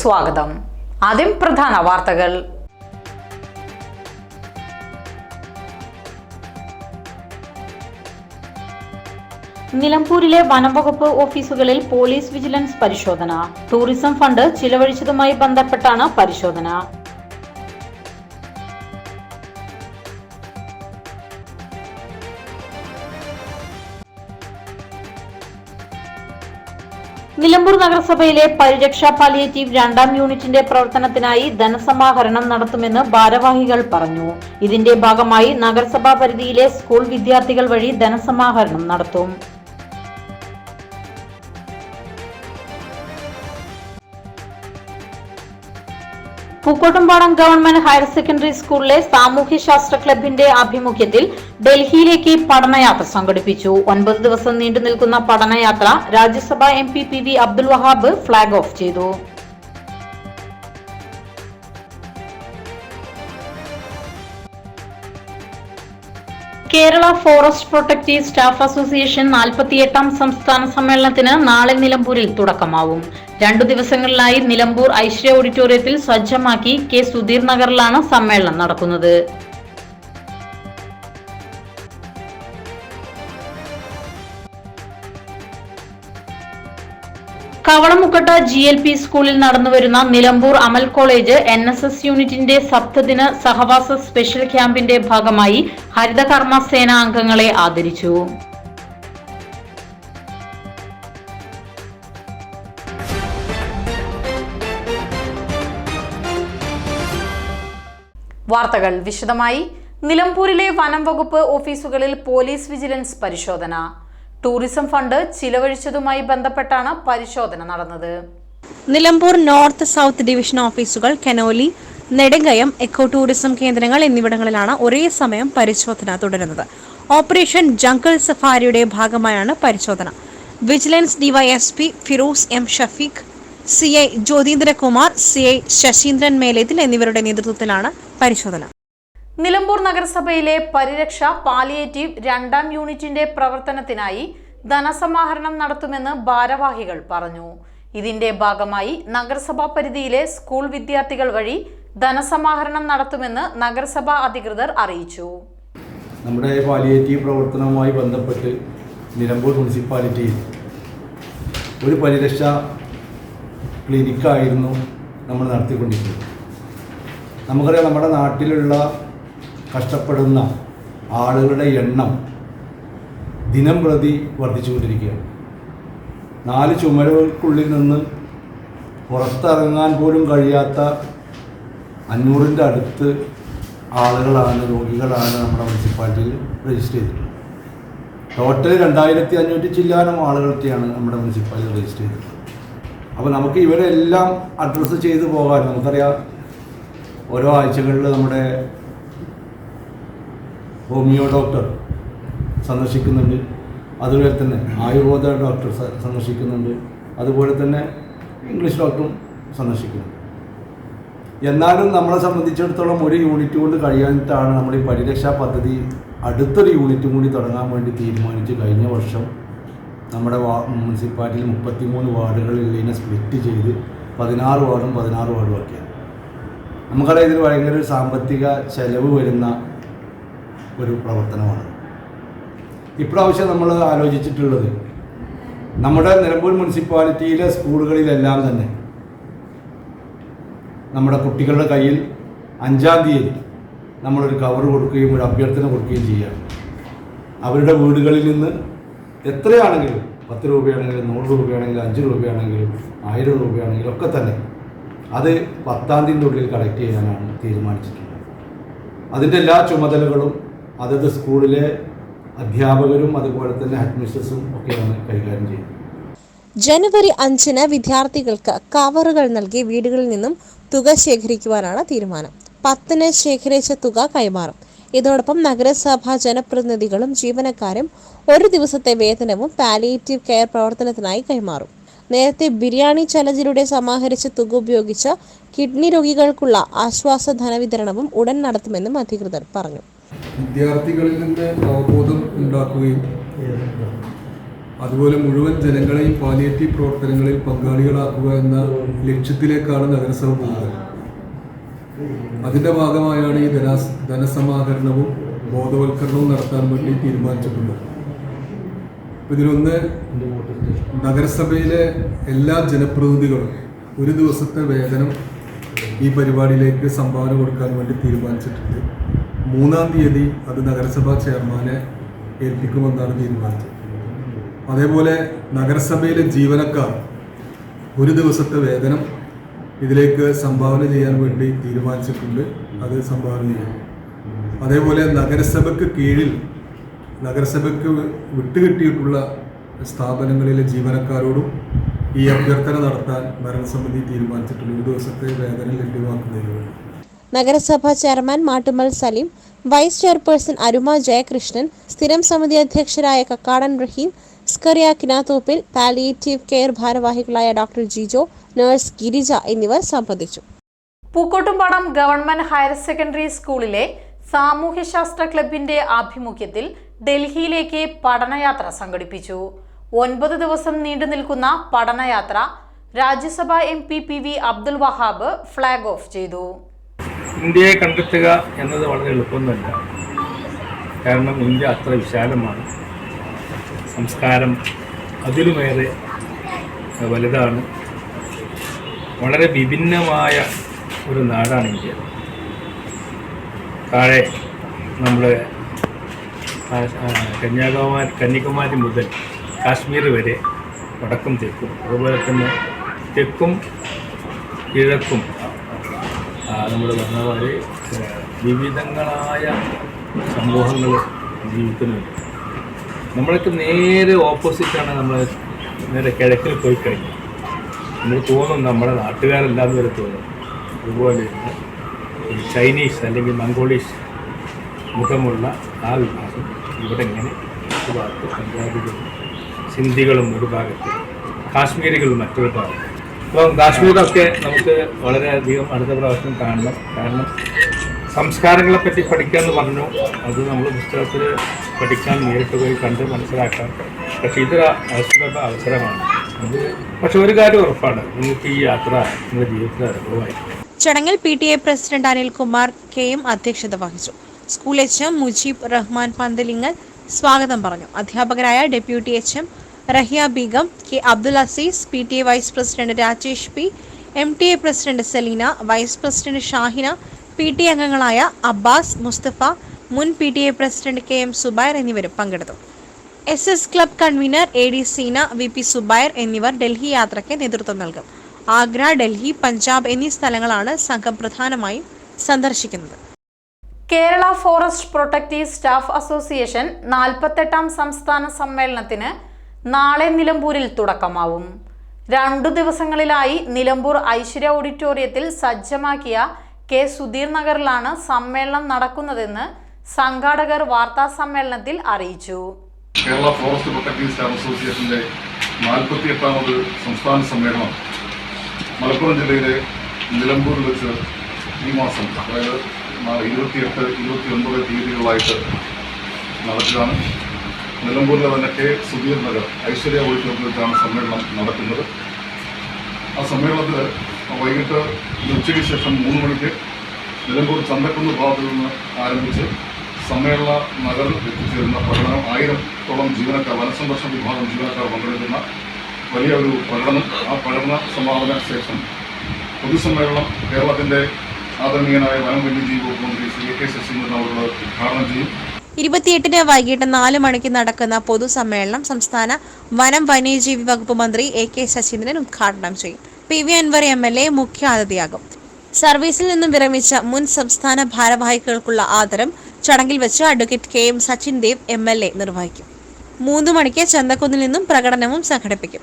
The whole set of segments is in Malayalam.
സ്വാഗതം. ആദ്യം പ്രധാന വാർത്തകൾ. നിലമ്പൂരിലെ വനംവകുപ്പ് ഓഫീസുകളിൽ പോലീസ് വിജിലൻസ് പരിശോധന. ടൂറിസം ഫണ്ട് ചിലവഴിച്ചതുമായി ബന്ധപ്പെട്ടാണ് പരിശോധന. നിലമ്പൂർ നഗരസഭയിലെ പരിരക്ഷ പാലിയേറ്റീവ് രണ്ടാം യൂണിറ്റിന്റെ പ്രവർത്തനത്തിനായി ധനസമാഹരണം നടത്തുമെന്ന് ഭാരവാഹികൾ പറഞ്ഞു. ഇതിന്റെ ഭാഗമായി നഗരസഭാ പരിധിയിലെ സ്കൂൾ വിദ്യാർത്ഥികൾ വഴി ധനസമാഹരണം നടത്തും. പൂക്കോട്ടുംപാടം ഗവൺമെന്റ് ഹയർ സെക്കൻഡറി സ്കൂളിലെ സാമൂഹ്യശാസ്ത്ര ക്ലബിന്റെ ആഭിമുഖ്യത്തിൽ ഡൽഹിയിലേക്ക് പഠനയാത്ര സംഘടിപ്പിച്ചു. ഒൻപത് ദിവസം നീണ്ടു നിൽക്കുന്ന പഠനയാത്ര Rajya Sabha M P P V Abdul Wahab flag off ചെയ്തു. Kerala forest protective staff association നാൽപ്പത്തിയെട്ടാം സംസ്ഥാന സമ്മേളനത്തിന് നാളെ നിലമ്പൂരിൽ തുടക്കമാവും. രണ്ടു ദിവസങ്ങളിലായി നിലമ്പൂർ ഐശ്വര്യ ഓഡിറ്റോറിയത്തിൽ സജ്ജമാക്കി കെ സുധീർ നഗറിലാണ് സമ്മേളനം നടക്കുന്നത്. കവളമുക്കട്ട ജി എൽ പി സ്കൂളിൽ നടന്നുവരുന്ന Nilambur Amal college N S S യൂണിറ്റിന്റെ സപ്തദിന സഹവാസ സ്പെഷ്യൽ ക്യാമ്പിന്റെ ഭാഗമായി ഹരിതകർമ്മ സേനാ അംഗങ്ങളെ ആദരിച്ചു. വാർത്തകൾ വിശദമായി. നിലമ്പൂരിലെ വനം വകുപ്പ് ഓഫീസുകളിൽ പോലീസ് വിജിലൻസ് പരിശോധന. ടൂറിസം ഫണ്ട് ചിലവഴിച്ചതുമായി ബന്ധപ്പെട്ടാണ് പരിശോധന നടന്നത്. നിലമ്പൂർ നോർത്ത് സൗത്ത് ഡിവിഷൻ ഓഫീസുകൾ കനോലി നെടുങ്കയം എക്കോ ടൂറിസം കേന്ദ്രങ്ങൾ എന്നിവിടങ്ങളിലാണ് ഒരേ സമയം പരിശോധന തുടരുന്നത്. ഓപ്പറേഷൻ ജംഗിൾ സഫാരിയുടെ ഭാഗമായാണ് പരിശോധന. Vigilance DYSP Firoz M Shafeeq C I Jyothindrakumar C I Sasheendran Melethil എന്നിവരുടെ നേതൃത്വത്തിലാണ് പരിശോധന. നിലമ്പൂർ നഗരസഭയിലെ പരിരക്ഷ പാലിയേറ്റീവ് രണ്ടാം യൂണിറ്റിന്റെ പ്രവർത്തനത്തിനായി ധനസമാഹരണം നടത്തുമെന്ന് ഭാരവാഹികൾ പറഞ്ഞു. ഇതിന്റെ ഭാഗമായി നഗരസഭാ പരിധിയിലെ സ്കൂൾ വിദ്യാർത്ഥികൾ വഴി ധനസമാഹരണം നടത്തുമെന്ന് നഗരസഭാ അധികൃതർ അറിയിച്ചു. നമ്മുടെ പാലിയേറ്റീവ് പ്രവർത്തനവുമായി ബന്ധപ്പെട്ട് നിലമ്പൂർ മുനിസിപ്പാലിറ്റിയിൽ ഒരു പരിരക്ഷ ക്ലിനിക്കായിരുന്നു നമ്മൾ നടത്തിക്കൊണ്ടിരുന്നത്. നമുക്കറിയാം നമ്മുടെ നാട്ടിലുള്ള കഷ്ടപ്പെടുന്ന ആളുകളുടെ എണ്ണം ദിനം പ്രതി വർദ്ധിച്ചുകൊണ്ടിരിക്കുകയാണ്. നാല് ചുമരുകൾക്കുള്ളിൽ നിന്ന് പുറത്തിറങ്ങാൻ പോലും കഴിയാത്ത അഞ്ഞൂറിന്റെ അടുത്ത് ആളുകളാണ് രോഗികളാണ് നമ്മുടെ മുനിസിപ്പാലിറ്റിയിൽ രജിസ്റ്റർ ചെയ്തിട്ടുള്ളത്. ടോട്ടൽ രണ്ടായിരത്തി അഞ്ഞൂറ്റി ചില്ലാനം ആളുകളൊക്കെയാണ് നമ്മുടെ മുനിസിപ്പാലിറ്റി രജിസ്റ്റർ ചെയ്തിട്ടുള്ളത്. അപ്പോൾ നമുക്ക് ഇവരെല്ലാം അഡ്രസ്സ് ചെയ്തു പോകാൻ നമുക്കറിയാം. ഓരോ ആഴ്ചകളിൽ നമ്മുടെ ഹോമിയോ ഡോക്ടർ സന്ദർശിക്കുന്നുണ്ട്. അതുപോലെ തന്നെ ആയുർവേദ ഡോക്ടർ സന്ദർശിക്കുന്നുണ്ട്. അതുപോലെ തന്നെ ഇംഗ്ലീഷ് ഡോക്ടറും സന്ദർശിക്കുന്നുണ്ട്. എന്നാലും നമ്മളെ സംബന്ധിച്ചിടത്തോളം ഒരു യൂണിറ്റ് കൊണ്ട് കഴിയാനിട്ടാണ് നമ്മൾ ഈ പരിരക്ഷാ പദ്ധതി അടുത്തൊരു യൂണിറ്റും കൂടി തുടങ്ങാൻ വേണ്ടി തീരുമാനിച്ച് കഴിഞ്ഞ വർഷം നമ്മുടെ വാ മുനിസിപ്പാലിറ്റിയിൽ മുപ്പത്തി മൂന്ന് വാർഡുകളിൽ ഇതിനെ സ്പ്ലിറ്റ് ചെയ്ത് പതിനാറ് വാർഡും പതിനാറ് വാർഡും ആക്കിയത്. നമുക്കറിയാം ഇതിൽ ഭയങ്കര ഒരു സാമ്പത്തിക ചെലവ് വരുന്ന ഒരു പ്രവർത്തനമാണ്. ഇപ്രാവശ്യം നമ്മൾ ആലോചിച്ചിട്ടുള്ളത് നമ്മുടെ നിലമ്പൂർ മുനിസിപ്പാലിറ്റിയിലെ സ്കൂളുകളിലെല്ലാം തന്നെ നമ്മുടെ കുട്ടികളുടെ കയ്യിൽ അഞ്ചാം തീയതി നമ്മളൊരു കവർ കൊടുക്കുകയും ഒരു അഭ്യർത്ഥന കൊടുക്കുകയും ചെയ്യുക അവരുടെ വീടുകളിൽ നിന്ന് എത്രയാണെങ്കിലും പത്ത് രൂപയാണെങ്കിലും നൂറ് രൂപയാണെങ്കിലും അഞ്ച് രൂപയാണെങ്കിലും ആയിരം രൂപയാണെങ്കിലും ഒക്കെ തന്നെ അത് പത്താം തീയതിന്റെ ഉള്ളിൽ കളക്ട് ചെയ്യാനാണ് തീരുമാനിച്ചിട്ടുള്ളത്. അതിന്റെ എല്ലാ ചുമതലകളും അതത് സ്കൂളിലെ അധ്യാപകരും അതുപോലെ തന്നെ ഹെഡ്മിസ്ട്രസും ഒക്കെയാണ് കൈകാര്യം ചെയ്യുന്നത്. ജനുവരി അഞ്ചിന് വിദ്യാർത്ഥികൾക്ക് കവറുകൾ നൽകി വീടുകളിൽ നിന്നും തുക ശേഖരിക്കുവാനാണ് തീരുമാനം. പത്തിന് ശേഖരിച്ച തുക കൈമാറും. ഇതോടൊപ്പം നഗരസഭാ ജനപ്രതിനിധികളും ജീവനക്കാരും ഒരു ദിവസത്തെ വേതനവും പാലിയേറ്റീവ് കെയർ പ്രവർത്തനത്തിനായി കൈമാറും. നേരത്തെ ബിരിയാണി ചലഞ്ചിലൂടെ സമാഹരിച്ച തുക ഉപയോഗിച്ച കിഡ്നി രോഗികൾക്കുള്ള ആശ്വാസ ധനവിതരണവും ഉടൻ നടത്തുമെന്നും അധികൃതർ പറഞ്ഞു. വിദ്യാർത്ഥികളിൽ നിന്ന് അവബോധം ഉണ്ടാക്കുകയും അതുപോലെ മുഴുവൻ ജനങ്ങളെയും പാലിയേറ്റീവ് പ്രവർത്തനങ്ങളിൽ പങ്കാളികളാക്കുക എന്ന ലക്ഷ്യത്തിലേക്കാണ് നഗരസഭ പോകുന്നത്. അതിന്റെ ഭാഗമായാണ് ഈ ധന ധനസമാഹരണവും ബോധവൽക്കരണവും നടത്താൻ വേണ്ടി തീരുമാനിച്ചിട്ടുള്ളത്. ഇതിലൊന്ന് നഗരസഭയിലെ എല്ലാ ജനപ്രതിനിധികളും ഒരു ദിവസത്തെ വേതനം ഈ പരിപാടിയിലേക്ക് സംഭാവന കൊടുക്കാൻ വേണ്ടി തീരുമാനിച്ചിട്ടുണ്ട്. മൂന്നാം തീയതി അത് നഗരസഭാ ചെയർമാനെ ഏൽപ്പിക്കുമെന്നാണ് തീരുമാനിച്ചത്. അതേപോലെ നഗരസഭയിലെ ജീവനക്കാർ ഒരു ദിവസത്തെ വേതനം ഇതിലേക്ക് സംഭാവന ചെയ്യാൻ വേണ്ടി തീരുമാനിച്ചിട്ടുണ്ട്. അത് സംഭാവന ചെയ്യും. അതേപോലെ നഗരസഭയ്ക്ക് കീഴിൽ നഗരസഭയ്ക്ക് വിട്ടുകിട്ടിയിട്ടുള്ള സ്ഥാപനങ്ങളിലെ ജീവനക്കാരോടും ഈ അഭ്യർത്ഥന നടത്താൻ ഭരണസമിതി തീരുമാനിച്ചിട്ടുണ്ട്. ഒരു ദിവസത്തെ വേതനം ലഭ്യമാക്കുന്നതിന് വേണ്ടി. നഗരസഭാ chairman Mattummal Saleem vice chairperson Aruma Jayakrishnan സ്ഥിരം സമിതി അധ്യക്ഷരായ കക്കാടൻ റഹീം സ്കറിയ കിനാത്തോപ്പിൽ പാലിയേറ്റീവ് കെയർ ഭാരവാഹികളായ ഡോക്ടർ ജിജോ നഴ്സ് ഗിരിജ എന്നിവർ സംബന്ധിച്ചു. പൂക്കോട്ടുംപാടം ഗവൺമെന്റ് ഹയർ സെക്കൻഡറി സ്കൂളിലെ സാമൂഹ്യശാസ്ത്ര ക്ലബിന്റെ ആഭിമുഖ്യത്തിൽ ഡൽഹിയിലേക്ക് പഠനയാത്ര സംഘടിപ്പിച്ചു. ഒൻപത് ദിവസം നീണ്ടു നിൽക്കുന്ന പഠനയാത്ര Rajya Sabha M P P V Abdul Wahab flag off ചെയ്തു. ഇന്ത്യയെ കണ്ടെത്തുക എന്നത് വളരെ എളുപ്പമൊന്നുമല്ല കാരണം ഇന്ത്യ അത്ര വിശാലമാണ്. സംസ്കാരം അതിലുമേറെ വലുതാണ്. വളരെ വിഭിന്നമായ ഒരു നാടാണ് ഇന്ത്യ. താഴെ നമ്മൾ കന്യാകുമാരി കന്യാകുമാരി മുതൽ കാശ്മീർ വരെ വടക്കും തെക്കും അതുപോലെ തന്നെ തെക്കും കിഴക്കും നമ്മൾ പറഞ്ഞ പോലെ വിവിധങ്ങളായ സമൂഹങ്ങൾ ജീവിക്കുന്നുണ്ട്. നമ്മളൊക്കെ നേരെ ഓപ്പോസിറ്റാണ് നമ്മൾ നേരെ കിഴക്കിൽ പോയി കഴിഞ്ഞു. നമ്മൾ തോന്നും നമ്മുടെ നാട്ടുകാരെല്ലാം വരെ തോന്നും. അതുപോലെ ചൈനീസ് അല്ലെങ്കിൽ മംഗോളീസ് മുഖമുള്ള ആ വിഭാഗം ഇവിടെ ഇങ്ങനെ ഒരു ഭാഗത്ത് പഞ്ചാബികളും സിന്ധികളും ഒരു ഭാഗത്ത് കാശ്മീരികളും മറ്റൊരു ഭാഗത്ത്. അപ്പം കാശ്മീരൊക്കെ നമുക്ക് വളരെയധികം അടുത്ത പ്രാവശ്യം കാണണം. കാരണം സംസ്കാരങ്ങളെ പറ്റി പഠിക്കുക എന്ന് പറഞ്ഞു. അത് നമ്മൾ പുസ്തകത്തിൽ പഠിക്കാൻ നേരിട്ട് പോയി കണ്ട് മനസ്സിലാക്കാം പക്ഷേ ഇതൊരു അവസരം അവസരമാണ്. അത് പക്ഷെ ഒരു കാര്യം ഉറപ്പാണ്. നിങ്ങൾക്ക് ഈ യാത്ര നിങ്ങളുടെ ജീവിതത്തിൽ അനുഭവമായി. ചടങ്ങിൽ P T A president Anilkumar K M അധ്യക്ഷത വഹിച്ചു. School H M Mujeeb Rahman Panthalingal സ്വാഗതം പറഞ്ഞു. അധ്യാപകരായ deputy H M Rahiya Beegum K Abdul Azeez P T A vice president Rajesh P M T A president Seleena vice president Shahina P T അംഗങ്ങളായ അബ്ബാസ് മുസ്തഫ മുൻ P T A president K M Subair എന്നിവരും പങ്കെടുത്തു. S S club convener A D Seena V P Subair എന്നിവർ ഡൽഹി യാത്രയ്ക്ക് നേതൃത്വം നൽകും. ആഗ്ര ഡൽഹി പഞ്ചാബ് എന്നീ സ്ഥലങ്ങളാണ് സംഘം പ്രധാനമായും സന്ദർശിക്കുന്നത്. Kerala forest protective staff association നാൽപ്പത്തെട്ടാം സംസ്ഥാന സമ്മേളനത്തിന് നാളെ നിലമ്പൂരിൽ തുടക്കമാവും. രണ്ടു ദിവസങ്ങളിലായി നിലമ്പൂർ ഐശ്വര്യ ഓഡിറ്റോറിയത്തിൽ സജ്ജമാക്കിയ കെ സുധീർ നഗറിലാണ് സമ്മേളനം നടക്കുന്നതെന്ന് സംഘാടകർ വാർത്താ സമ്മേളനത്തിൽ അറിയിച്ചു. കേരള ഫോറസ്റ്റ് പ്രൊട്ടക്റ്റീവ് സ്റ്റാഫ് അസോസിയേഷന്റെ നാൽപ്പത്തി എട്ടാമത് സംസ്ഥാന സമ്മേളനം മലപ്പുറം ജില്ലയിലെ നിലമ്പൂരിൽ വെച്ച് ഈ മാസം അതായത് ഇരുപത്തിയെട്ട് ഇരുപത്തി ഒൻപത് തീയതികളായിട്ട് നടക്കുകയാണ്. നിലമ്പൂരിലെ തന്നെ കെ സുധീർ നഗർ ഐശ്വര്യ ഓഡിറ്റോറിയത്തിലാണ് സമ്മേളനം നടക്കുന്നത്. ആ സമ്മേളനത്തിൽ വൈകിട്ട് ഉച്ചയ്ക്ക് ശേഷം മൂന്ന് മണിക്ക് നിലമ്പൂർ ചന്തക്കുന്ന് ഭാഗത്തു നിന്ന് ആരംഭിച്ച് സമ്മേളന നഗറിൽ എത്തിച്ചേരുന്ന പ്രകടനം ആയിരത്തോളം ജീവനക്കാർ വനസംരക്ഷണ വിഭാഗം ജീവനക്കാർ പങ്കെടുക്കുന്ന വലിയ ഒരു പ്രകടനം. ആ പ്രകടന സമാപന ശേഷം പൊതുസമ്മേളനം കേരളത്തിന്റെ ആദരണീയനായ വനം വന്യജീവി വകുപ്പ് മന്ത്രി ശ്രീ കെ ശശീന്ദ്രൻ അവരുടെ ഉദ്ഘാടനം ചെയ്യും. ഇരുപത്തിയെട്ടിന് വൈകിട്ട് നാല് മണിക്ക് നടക്കുന്ന പൊതുസമ്മേളനം സംസ്ഥാന വനം വന്യജീവി വകുപ്പ് മന്ത്രി എ കെ ശശീന്ദ്രൻ ഉദ്ഘാടനം ചെയ്യും. P V Anvar M L A മുഖ്യാതിഥിയാകും. സർവീസിൽ നിന്നും വിരമിച്ച മുൻ സംസ്ഥാന ഭാരവാഹികൾക്കുള്ള ആദരം ചടങ്ങിൽ വെച്ച് advocate K M Sachin Dev M L A നിർവഹിക്കും. മൂന്ന് മണിക്ക് ചന്തക്കുന്നിൽ നിന്നും പ്രകടനവും സംഘടിപ്പിക്കും.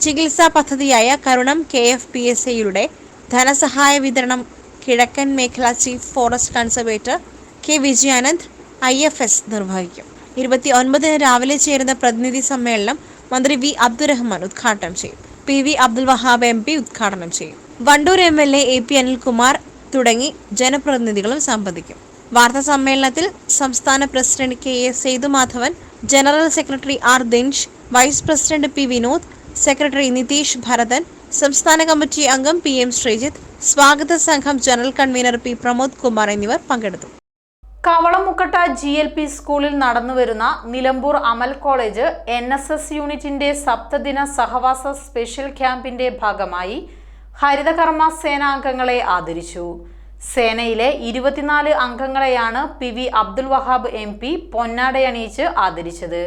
ചികിത്സാ പദ്ധതിയായ Karunam K F P S എയുടെ ധനസഹായ വിതരണം കിഴക്കൻ മേഖല chief forest conservator K Vijayanand I F S നിർവഹിക്കും. ഇരുപത്തി ഒൻപതിന് രാവിലെ ചേരുന്ന പ്രതിനിധി സമ്മേളനം മന്ത്രി വി അബ്ദുറഹ്മാൻ ഉദ്ഘാടനം ചെയ്യും. P V Abdul Wahab M P ഉദ്ഘാടനം ചെയ്യും. Wandoor M L A A P Anilkumar തുടങ്ങി ജനപ്രതിനിധികളും സംബന്ധിക്കും. വാർത്താ സമ്മേളനത്തിൽ സംസ്ഥാന president K A Sethumadhavan general secretary R Dinesh vice president P Vinod secretary Nitheesh Bharathan സംസ്ഥാന കമ്മിറ്റി അംഗം പി എം ശ്രീജിത്ത് സ്വാഗത സംഘം general convener P Pramod Kumar എന്നിവർ പങ്കെടുത്തു. കവളമുക്കട്ട ജി എൽ പി സ്കൂളിൽ നടന്നുവരുന്ന Nilambur Amal college N S S യൂണിറ്റിന്റെ സപ്തദിന സഹവാസ സ്പെഷ്യൽ ക്യാമ്പിന്റെ ഭാഗമായി ഹരിതകർമ്മ സേനാംഗങ്ങളെ ആദരിച്ചു. സേനയിലെ ഇരുപത്തിനാല് അംഗങ്ങളെയാണ് P V Abdul Wahab M P പൊന്നാടയണിയിച്ച് ആദരിച്ചത്.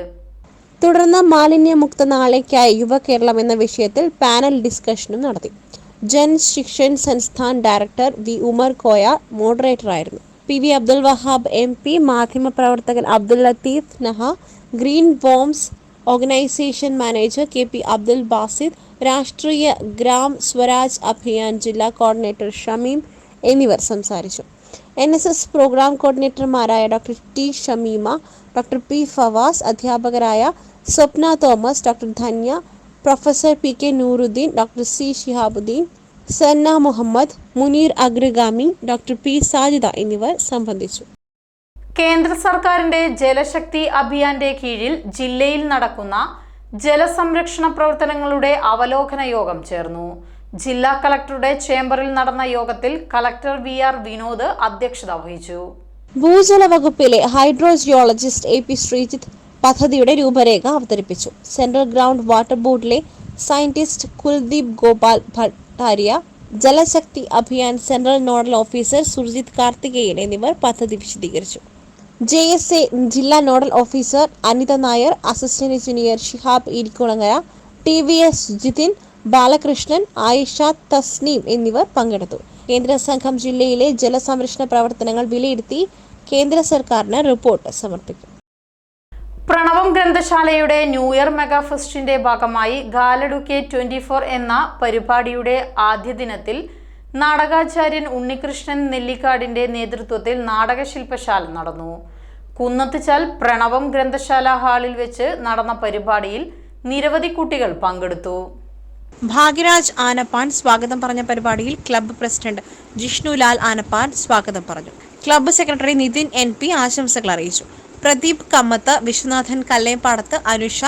തുടർന്ന് മാലിന്യമുക്ത നാളേക്കായി യുവ കേരളം എന്ന വിഷയത്തിൽ പാനൽ ഡിസ്കഷനും നടത്തി. Jan Shikshan Sansthan director V Umar Koya മോഡറേറ്ററായിരുന്നു P V Abdul Wahab M P മാധ്യമപ്രവർത്തകൻ Abdul Latheef Naha green bombs organisation manager K P Abdul Basid Rashtriya Gram Swaraj Abhiyan ജില്ലാ കോർഡിനേറ്റർ ഷമീം എന്നിവർ സംസാരിച്ചു. N S S programme കോർഡിനേറ്റർമാരായ doctor T Shameema doctor P Fawaz അധ്യാപകരായ Swapna Thomas doctor Dhanya professor P K Nooruddeen doctor C Shihabuddeen Sanna Muhammad Muneer Agragami doctor P Sajida എന്നിവർ സംബന്ധിച്ചു. കേന്ദ്ര സർക്കാരിന്റെ ജലശക്തി അഭിയാന്റെ കീഴിൽ ജില്ലയിൽ നടക്കുന്ന ജലസംരക്ഷണ പ്രവർത്തനങ്ങളുടെ അവലോകന യോഗം ചേർന്നു. ജില്ലാ കളക്ടറുടെ ചേംബറിൽ നടന്ന യോഗത്തിൽ കളക്ടർ വി ആർ വിനോദ് അധ്യക്ഷത വഹിച്ചു. ഭൂജല വകുപ്പിലെ ഹൈഡ്രോജിയോളജിസ്റ്റ് എ പി ശ്രീജിത്ത് പദ്ധതിയുടെ രൂപരേഖ അവതരിപ്പിച്ചു. സെൻട്രൽ ഗ്രൗണ്ട് വാട്ടർ ബോർഡിലെ scientist Kuldeep Gopal Bhattaria Jalashakti Abhiyan central nodal officer Surjith Karthikeyan എന്നിവർ പദ്ധതി വിശദീകരിച്ചു. ജെ എസ് എ ജില്ലാ nodal officer Anitha Nair assistant engineer Shihab Irikkulangara T V S Jithin Balakrishnan Ayisha Thasneem എന്നിവർ പങ്കെടുത്തു. കേന്ദ്ര സംഘം ജില്ലയിലെ ജലസംരക്ഷണ പ്രവർത്തനങ്ങൾ വിലയിരുത്തി കേന്ദ്ര സർക്കാരിന് റിപ്പോർട്ട് സമർപ്പിക്കും. പ്രണവം ഗ്രന്ഥശാലയുടെ ന്യൂ ഇയർ മെഗാ ഫെസ്റ്റിന്റെ ഭാഗമായി ഗാലഡുക്കെ ട്വന്റി ഫോർ എന്ന പരിപാടിയുടെ ആദ്യ ദിനത്തിൽ നാടകാചാര്യൻ ഉണ്ണികൃഷ്ണൻ നെല്ലിക്കാടിന്റെ നേതൃത്വത്തിൽ നാടകശില്പശാല നടന്നു. കുന്നത്തുചാൽ പ്രണവം ഗ്രന്ഥശാല ഹാളിൽ വെച്ച് നടന്ന പരിപാടിയിൽ നിരവധി കുട്ടികൾ പങ്കെടുത്തു. ഭാഗ്യരാജ് ആനപ്പാൻ സ്വാഗതം പറഞ്ഞ പരിപാടിയിൽ ക്ലബ്ബ് പ്രസിഡന്റ് ജിഷ്ണുലാൽ ആനപ്പാൻ സ്വാഗതം പറഞ്ഞു. Club secretary Nithin N P ആശംസകൾ അറിയിച്ചു. പ്രദീപ് കമ്മത്ത് വിശ്വനാഥൻ കല്ലേപ്പാടത്ത് അനുഷ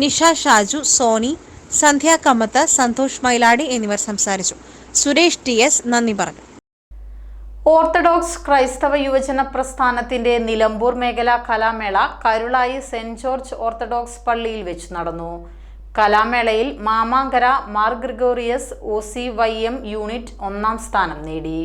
നിഷ ഷാജു സോനി സന്ധ്യ കമ്മത്ത് സന്തോഷ് മൈലാടി എന്നിവർ സംസാരിച്ചു. സുരേഷ് ടി എസ് നന്ദി പറഞ്ഞു. ഓർത്തഡോക്സ് ക്രൈസ്തവ യുവജന പ്രസ്ഥാനത്തിന്റെ നിലമ്പൂർ മേഖലാ കലാമേള കരുളായി സെന്റ് ജോർജ് ഓർത്തഡോക്സ് പള്ളിയിൽ വെച്ച് നടന്നു. കലാമേളയിൽ Mamankara Mar Gregorios O C Y M unit ഒന്നാം സ്ഥാനം നേടി.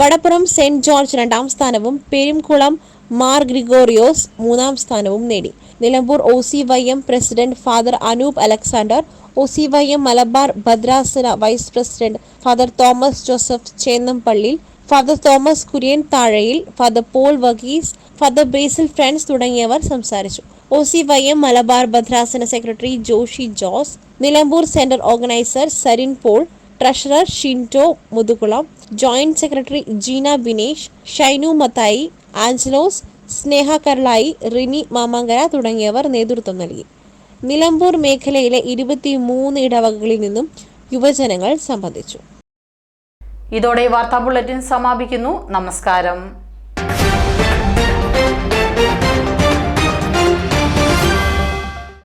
വടപ്പുറം സെന്റ് ജോർജ് രണ്ടാം സ്ഥാനവും പെരുംകുളം മാർ ഗ്രിഗോറിയോസ് മൂന്നാം സ്ഥാനവും നേടി. Nilambur O C Y M president father Anoop Alexander O C Y M Malabar ഭദ്രാസന vice president father Thomas Joseph Chennampallil father Thomas Kurian Thazhayil father Paul Varghese father Basil friends തുടങ്ങിയവർ സംസാരിച്ചു. O C Y M Malabar ഭദ്രാസന secretary Joshy Jose Nilambur centre organiser Sarin Paul treasurer Shinto Muthukulam joint secretary Jeena Binesh Shainu Mathai Angelos Sneha Karlayi Rini Mamankara തുടങ്ങിയവർ നേതൃത്വം നൽകി. നിലമ്പൂർ മേഖലയിലെ ഇരുപത്തി മൂന്ന് ഇടവകകളിൽ നിന്നും യുവജനങ്ങൾ സംബന്ധിച്ചു. ഇതോടെ വാർത്താ ബുള്ളറ്റിൻ സമാപിക്കുന്നു. നമസ്കാരം.